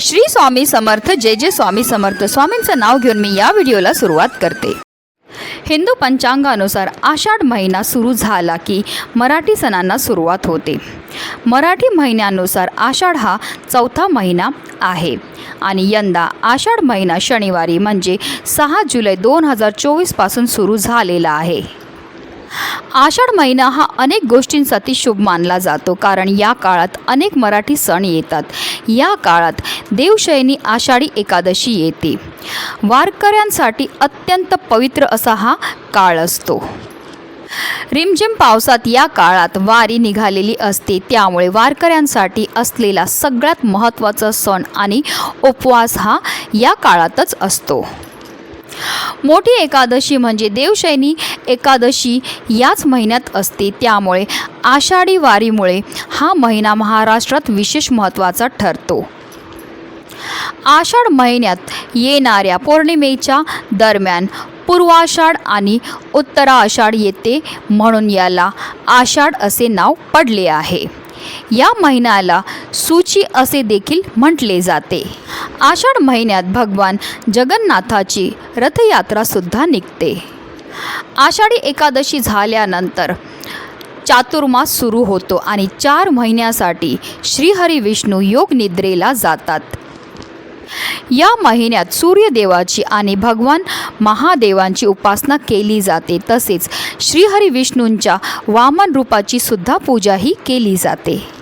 श्री स्वामी समर्थ जय जय स्वामी समर्थ. स्वामींचं नाव घेऊन मी या व्हिडिओला सुरुवात करते. हिंदू पंचांगानुसार आषाढ महिना सुरू झाला की मराठी सणांना सुरुवात होते. मराठी महिन्यानुसार आषाढ हा चौथा महिना आहे. आणि यंदा आषाढ महिना शनिवारी म्हणजे सहा जुलै दोन हजार चोवीसपासून सुरू झालेला आहे. आषाढ महिना हा अनेक गोष्टींसाठी शुभ मानला जातो. कारण या काळात अनेक मराठी सण येतात. या काळात देवशयनी आषाढी एकादशी येते. वारकऱ्यांसाठी अत्यंत पवित्र असा हा काळ असतो. रिमझिम पावसात या काळात वारी निघालेली असते. त्यामुळे वारकऱ्यांसाठी असलेला सगळ्यात महत्त्वाचा सण आणि उपवास हा या काळातच असतो. मोठी एकादशी म्हणजे देवशैनी एकादशी याच महिन्यात असते. त्यामुळे आषाढी वारीमुळे हा महिना महाराष्ट्रात विशेष महत्त्वाचा ठरतो. आषाढ महिन्यात येणाऱ्या पौर्णिमेच्या दरम्यान पूर्वाषाढ आणि उत्तराषाढ येते म्हणून याला आषाढ असे नाव पडले आहे. या महिन्याला सूची असे देखील म्हटले जाते. आषाढ महिन्यात भगवान जगन्नाथाची रथयात्रासुद्धा निघते. आषाढी एकादशी झाल्यानंतर चातुर्मास सुरू होतो आणि चार महिन्यासाठी श्रीहरी विष्णू योग निद्रेला जातात. या महिन्यात सूर्यदेवाची आणि भगवान महादेवांची उपासना केली जाते. तसेच श्रीहरी विष्णूंच्या वामन रूपाची सुद्धा पूजाही केली जाते.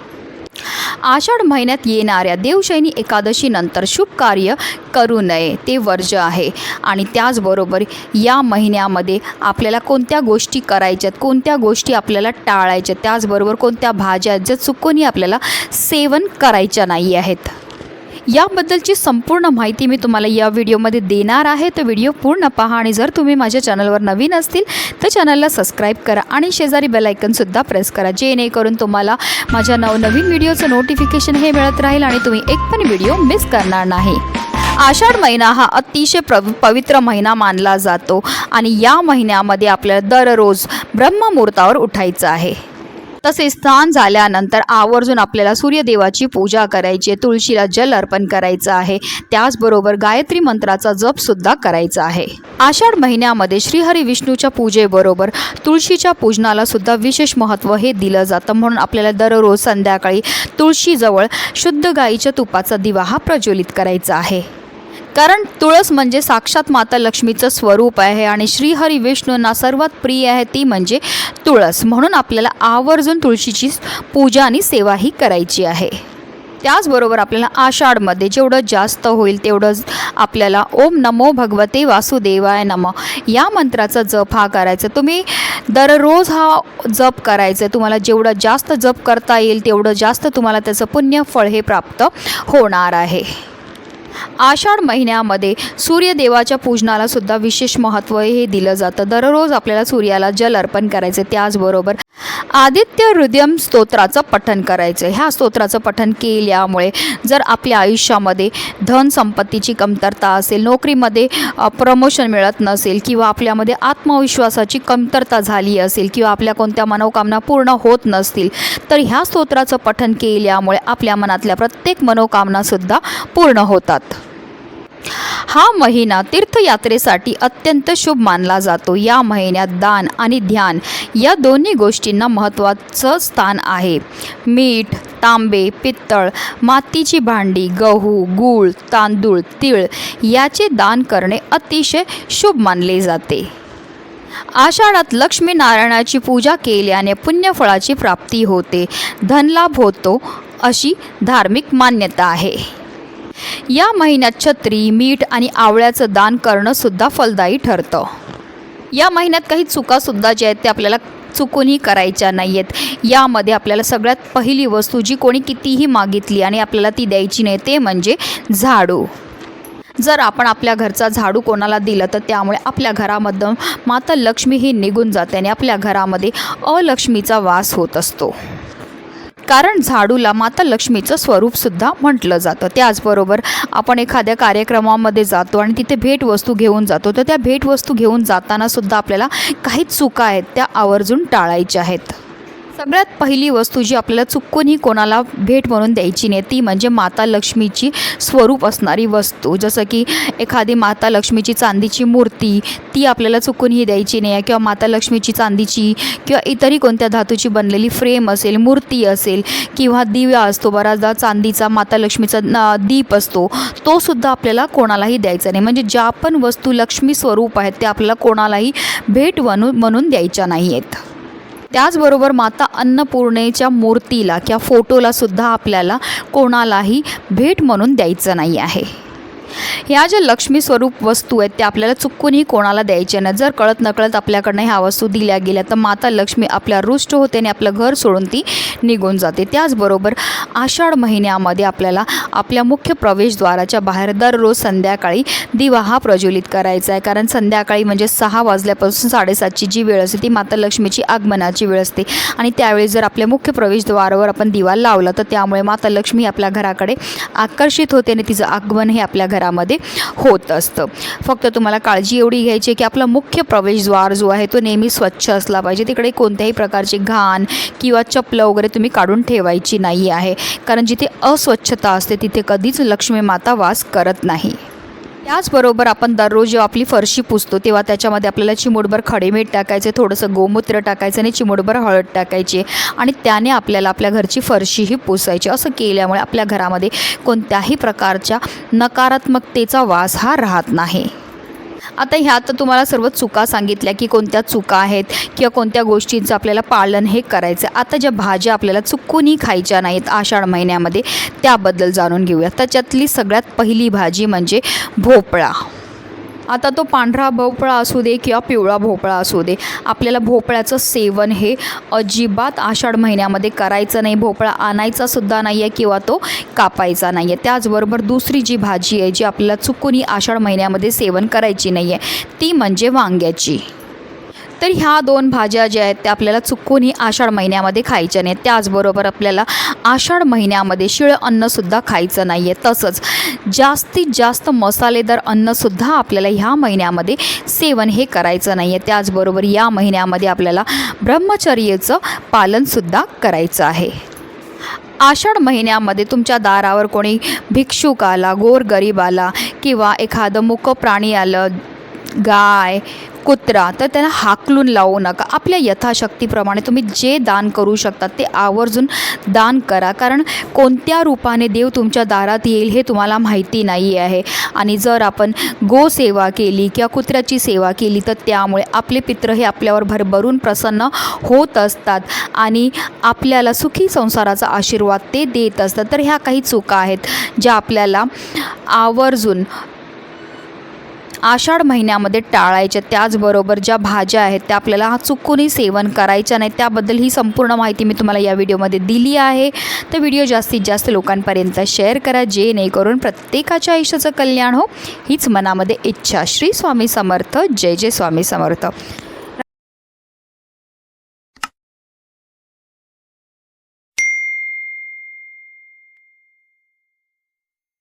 आषाढ महिन्यात येणाऱ्या देवशैनी एकादशीनंतर शुभ कार्य करू नये ते वर्ज आहे. आणि त्याचबरोबर या महिन्यामध्ये आपल्याला कोणत्या गोष्टी करायच्यात कोणत्या गोष्टी आपल्याला टाळायच्या त्याचबरोबर कोणत्या भाज्या ज्या चुकूनही आपल्याला सेवन करायच्या नाही आहेत. याबद्दलची संपूर्ण माहिती मी तुम्हाला या व्हिडिओमध्ये देणार आहे. तर व्हिडिओ पूर्ण पहा आणि जर तुम्ही माझ्या चॅनलवर नवीन असतील तर चॅनलला सबस्क्राईब करा आणि शेजारी बेलायकनसुद्धा प्रेस करा जेणेकरून तुम्हाला माझ्या नवनवीन व्हिडिओचं नोटिफिकेशन हे मिळत राहील आणि तुम्ही एक पण व्हिडिओ मिस करणार नाही. आषाढ महिना हा अतिशय प्र पवित्र महिना मानला जातो आणि या महिन्यामध्ये आपल्याला दररोज ब्रह्ममुहूर्तावर उठायचं आहे. तसे स्नान झाल्यानंतर आवर्जून आपल्याला सूर्यदेवाची पूजा करायची आहे तुळशीला जल अर्पण करायचं आहे. त्याचबरोबर गायत्री मंत्राचा जपसुद्धा करायचा आहे. आषाढ महिन्यामध्ये श्रीहरी विष्णूच्या पूजेबरोबर तुळशीच्या पूजनाला सुद्धा विशेष महत्त्व हे दिलं जातं. म्हणून आपल्याला दररोज संध्याकाळी तुळशीजवळ शुद्ध गाईच्या तुपाचा दिवा हा प्रज्वलित करायचा आहे. कारण तुळस म्हणजे साक्षात माता लक्ष्मीचं स्वरूप आहे आणि श्रीहरी विष्णूंना सर्वात प्रिय आहे ती म्हणजे तुळस. म्हणून आपल्याला आवर्जून तुळशीची पूजा आणि सेवाही करायची आहे. त्याचबरोबर आपल्याला आषाढमध्ये जेवढं जास्त होईल तेवढं आपल्याला ओम नमो भगवते वासुदेवाय नम या मंत्राचा जप हा करायचा. तुम्ही दररोज हा जप करायचा. तुम्हाला जेवढं जास्त जप करता येईल तेवढं जास्त तुम्हाला त्याचं पुण्यफळ हे प्राप्त होणार आहे. आषाढ महिन्यामध्ये सूर्यदेवाच्या पूजनाला सुद्धा विशेष महत्त्व हे दिलं जातं. दररोज आपल्याला सूर्याला जल अर्पण करायचं त्याचबरोबर आदित्य हृदयम स्तोत्राचं पठन करायचं ह्या स्तोत्राचं पठन केल्यामुळे जर आपल्या आयुष्यामध्ये धन संपत्तीची कमतरता असेल नोकरीमध्ये प्रमोशन मिळत नसेल किंवा आपल्यामध्ये आत्मविश्वासाची कमतरता झाली असेल किंवा आपल्या कोणत्या मनोकामना पूर्ण होत नसतील तर ह्या स्तोत्राचं पठन केल्यामुळे आपल्या मनातल्या प्रत्येक मनोकामनासुद्धा पूर्ण होतात. हा महिना तीर्थयात्रेसाठी अत्यंत शुभ मानला जातो. या महिन्यात दान आणि ध्यान या दोन्ही गोष्टींना महत्त्वाचं स्थान आहे. मीठ तांबे पित्तळ मातीची भांडी गहू गूळ तांदूळ तीळ याचे दान करणे अतिशय शुभ मानले जाते. आषाढात लक्ष्मीनारायणाची पूजा केल्याने पुण्यफळाची प्राप्ती होते. धनलाभ होतो अशी धार्मिक मान्यता आहे. या महिन्यात छत्री मीठ आणि आवळ्याचं दान करणंसुद्धा फलदायी ठरतं. या महिन्यात काही चुकासुद्धा ज्या आहेत ते आपल्याला चुकूनही करायच्या नाही आहेत यामध्ये आपल्याला सगळ्यात पहिली वस्तू जी कोणी कितीही मागितली आणि आपल्याला ती द्यायची नाही ते म्हणजे झाडू. जर आपण आपल्या घरचा झाडू कोणाला दिलं तर त्यामुळे आपल्या घरामधून माता लक्ष्मी ही निघून जाते आणि आपल्या घरामध्ये अलक्ष्मीचा वास होत असतो. कारण झाडूला माता लक्ष्मीचं स्वरूपसुद्धा म्हटलं जातं. त्याचबरोबर आपण एखाद्या कार्यक्रमामध्ये जातो आणि तिथे भेटवस्तू घेऊन जातो तर त्या भेटवस्तू घेऊन जातानासुद्धा आपल्याला काही चुका आहेत त्या आवर्जून टाळायच्या आहेत. सगळ्यात पहिली वस्तू जी आपल्याला चुकूनही कोणाला भेट म्हणून द्यायची नाही ती म्हणजे माता लक्ष्मीची स्वरूप असणारी वस्तू. जसं की एखादी माता लक्ष्मीची चांदीची मूर्ती ती आपल्याला चुकूनही द्यायची नाही आहे किंवा माता लक्ष्मीची चांदीची किंवा इतरही कोणत्या धातूची बनलेली फ्रेम असेल मूर्ती असेल किंवा दिव्या असतो बऱ्याचदा चांदीचा माता लक्ष्मीचा दीप असतो तो सुद्धा आपल्याला कोणालाही द्यायचा नाही. म्हणजे ज्या पण वस्तू लक्ष्मी स्वरूप आहेत त्या आपल्याला कोणालाही भेट म्हणून म्हणून द्यायच्या नाही आहेत त्याचबरोबर माता अन्नपूर्णेच्या मूर्तीला किंवा फोटोला सुद्धा आपल्याला कोणालाही भेट म्हणून द्यायचं नाही आहे. ह्या ज्या लक्ष्मी स्वरूप वस्तू आहेत त्या आपल्याला चुकूनही कोणाला द्यायच्या नाही जर कळत नकळत आपल्याकडनं ह्या वस्तू दिल्या गेल्या तर माता लक्ष्मी आपल्या रुष्ट होते आणि आपलं घर सोडून ती निघून जाते. त्याचबरोबर आषाढ महिन्यामध्ये आपल्याला आपल्या मुख्य प्रवेशद्वाराच्या बाहेर दररोज संध्याकाळी दिवा हा प्रज्वलित करायचा आहे. कारण संध्याकाळी म्हणजे सहा वाजल्यापासून साडेसातची जी वेळ असते ती माता लक्ष्मीची आगमनाची वेळ असते. आणि त्यावेळी जर आपल्या मुख्य प्रवेशद्वारावर आपण दिवा लावला तर त्यामुळे माता लक्ष्मी आपल्या घराकडे आकर्षित होते आणि तिचं आगमन हे आपल्या घरामध्ये होत असतं. फक्त तुम्हाला काळजी एवढी घ्यायची की आपला मुख्य प्रवेशद्वार जो आहे तो नेहमी स्वच्छ असला पाहिजे. तिकडे कोणत्याही प्रकारची घाण किंवा चपलं वगैरे तुम्ही काढून ठेवायची नाही आहे. कारण जिथे अस्वच्छता असते तिथे कधीच लक्ष्मी माता वास करत नाही. त्याचबरोबर आपण दररोज जेव्हा आपली फरशी पुसतो तेव्हा त्याच्यामध्ये आपल्याला चिमूटभर खडे मीठ टाकायचे थोडंसं गोमूत्र टाकायचं आणि चिमूटभर हळद टाकायची आणि त्याने आपल्याला आपल्या घरची फरशीही पुसायची. असं केल्यामुळे आपल्या घरामध्ये कोणत्याही प्रकारच्या नकारात्मकतेचा वास हा राहत नाही. आता ह्यात तुम्हाला सर्व चुका सांगितल्या की कोणत्या चुका आहेत किंवा कोणत्या गोष्टींचं आपल्याला पालन हे करायचं. आता ज्या भाज्या आपल्याला चुकूनही खायच्या नाहीत आषाढ महिन्यामध्ये त्याबद्दल जाणून घेऊया. त्याच्यातली सगळ्यात पहिली भाजी म्हणजे भोपळा. आता तो पांढरा भोपळा असू दे किंवा पिवळा भोपळा असू दे आपल्याला भोपळ्याचं सेवन हे अजिबात आषाढ महिन्यामध्ये करायचं नाही. भोपळा आणायचा सुद्धा नाही आहे किंवा तो कापायचा नाही आहे त्याचबरोबर दुसरी जी भाजी आहे जी आपल्याला चुकूनही आषाढ महिन्यामध्ये सेवन करायची नाही आहे ती म्हणजे वांग्याची. तर ह्या दोन भाज्या ज्या आहेत त्या आपल्याला चुकूनही आषाढ महिन्यामध्ये खायच्या नाहीत. त्याचबरोबर आपल्याला आषाढ महिन्यामध्ये शिळं अन्नसुद्धा खायचं नाही आहे तसंच जास्तीत जास्त मसालेदार अन्नसुद्धा आपल्याला ह्या महिन्यामध्ये सेवन हे करायचं नाही आहे त्याचबरोबर या महिन्यामध्ये आपल्याला ब्रह्मचर्याचं पालनसुद्धा करायचं आहे. आषाढ महिन्यामध्ये तुमच्या दारावर कोणी भिक्षुक आला गोरगरीब आला किंवा एखादं मुक प्राणी आलं गाय कुत्रा तर त्यांना हाकलून लावू नका. आपल्या यथाशक्तीप्रमाणे तुम्ही जे दान करू शकता ते आवर्जून दान करा. कारण कोणत्या रूपाने देव तुमच्या दारात येईल हे तुम्हाला माहिती नाही आहे. आणि जर आपण गोसेवा केली किंवा कुत्र्याची सेवा केली तर त्यामुळे आपले पित्र हे आपल्यावर भरभरून प्रसन्न होत असतात. आणि आपल्याला सुखी संसाराचा आशीर्वाद ते देत असतात. तर ह्या काही चुका आहेत ज्या आपल्याला आवर्जून आषाढ महिन्यामध्ये टाळायच्या त्याचबरोबर ज्या भाज्या आहेत त्या आपल्याला चुकूनही सेवन करायच्या नाहीत. त्याबद्दल ही संपूर्ण माहिती मी तुम्हाला या व्हिडिओमध्ये दिली आहे. तर व्हिडिओ जास्तीत जास्त लोकांपर्यंत शेअर करा जेणेकरून प्रत्येकाच्या आयुष्याचं कल्याण हो. हीच मनामध्ये इच्छा. श्री स्वामी समर्थ. जय जय स्वामी समर्थ.